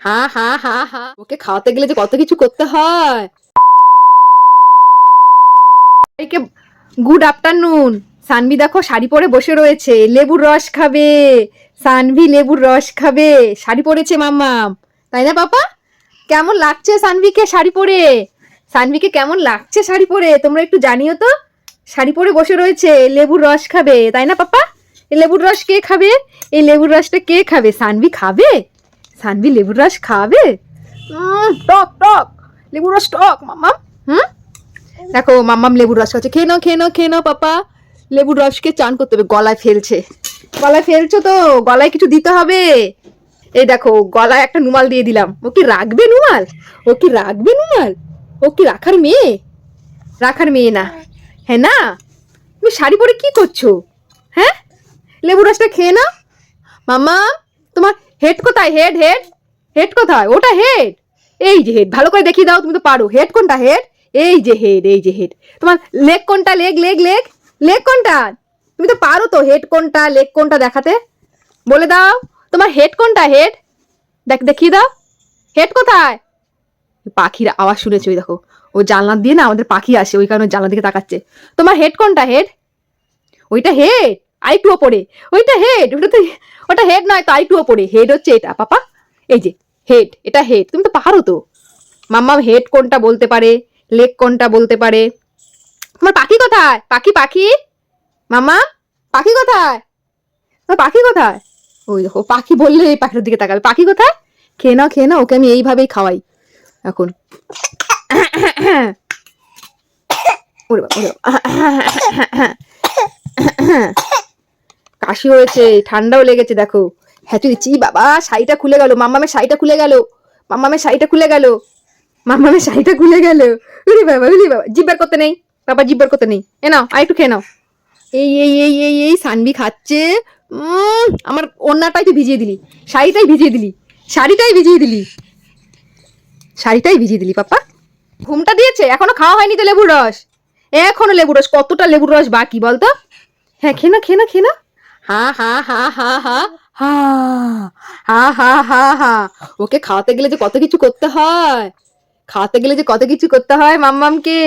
হা হা হা হা। ওকে খাওয়াতে গেলে যে কত কিছু করতে হয়। গুড আফটারনুন সানভি দেখো, শাড়ি পরে বসে রয়েছে। লেবুর রস খাবে। সানভি লেবুর রস খাবে। শাড়ি পরেছে মাম্মাম। তাই না, পাপা? কেমন লাগছে সানভিকে শাড়ি পরে? সানভিকে কেমন লাগছে শাড়ি পরে? তোমরা একটু জানিও তো। শাড়ি পরে বসে রয়েছে। লেবুর রস খাবে। তাই না, পাপা? এই লেবুর রস কে খাবে? এই লেবুর রসটা কে খাবে? সানভি খাবে? সানভি লেবুর রস উম, টক টক। লেবুর রস টক মাম্মাম। হুম? দেখো মাম্মাম লেবুর রস খাচ্ছে। খেয়ে নাও খেয়ে নাও খেয়ে নাও পাপা। লেবুর রসকে চান করতে হবে গলায় ফেলছে। গলায় ফেলছো তো? গলায় কিছু দিতে হবে। এই দেখো গলায় একটা নুমাল দিয়ে দিলাম। ও কি রাখবে নুমাল ও কি রাখবে নুমাল ও কি রাখার মেয়ে? রাখার মেয়ে না। হ্যাঁ না? তুমি শাড়ি পরে কি করছ? হ্যাঁ? লেবু রসটা খেয়ে নাও। মাম্মা হেড কোথায়? হেড হেড হেড কোথায়? ওটা হেড এই যে হেড ভালো করে দেখিয়ে দাও, তুমি তো পারো। হেড কোনটা? হেড এই যে হেড এই যে হেড তোমার লেগ কোনটা? লেগ লেগ লেগ লেগ কোনটা? তুমি তো পারো তো হেড কোনটা লেগ কোনটা দেখাতে। বলে দাও, তোমার হেড কোনটা? হেড দেখ, দেখিয়ে দাও। হেড কোথায়? পাখির আওয়াজ শুনেছে ওই দেখো। ও জানলা দিয়ে না আমাদের পাখি আসে, ওই কারণে জানলা দিকে তাকাচ্ছে। তোমার হেড কোনটা? হেড ওইটা হেড আরেকটু ওপরে ওইটা হেড ওটা তো ওটা হেড নয় তো আরেকটু ওপরে হেড হচ্ছে এটা পাপা। এই যে হেড এটা হেড তুমি তো পারো তো। মাম্মা হেড কোনটা বলতে পারে? লেগ কোনটা বলতে পারে? তোমার পাখি কোথায়? পাখি পাখি? মামা পাখি কোথায়? তোমার পাখি কোথায়? ওই দেখো পাখি বললে এই পাখির দিকে তাকাবে। পাখি কোথায়? খেয়ে নাও খেয়ে নাও ওকে আমি এইভাবেই খাওয়াই। এখন। ওরে বাবা, ওরে বাবা। কাশি হয়েছে, ঠান্ডাও লেগেছে, দেখো। হ্যাঁ তুই চি বাবা, শাড়িটা খুলে গেল। মাম্মামের শাড়িটা খুলে গেল। মাম্মামের শাড়িটা খুলে গেল। মাম্মামের শাড়িটা খুলে গেল। উরি বাবা উরি বাবা জিব্বার করতে নেই। বাবা জিব্বার করতে নেই। এ নাও, আর একটু খেয়ে নাও। এই এই এই এই এই সানবি খাচ্ছে। আমার অন্যটাই তুই ভিজিয়ে দিলি। শাড়িটাই ভিজিয়ে দিলি। শাড়িটাই ভিজিয়ে দিলি। শাড়িটাই ভিজিয়ে দিলি পাপা ঘুমটা দিয়েছে? এখনও খাওয়া হয়নি তো লেবুর রস? এখনও লেবুর রস। কতটা লেবুর রস বাকি বলতো? হ্যাঁ খেয়ে না খেয়ে না খেয়ে না হা হা হা হা হা হা হা হা হা হা ওকে খাওয়াতে গেলে যে কত কিছু করতে হয়? খাওয়াতে গেলে যে কত কিছু করতে হয় মাম্মামকে?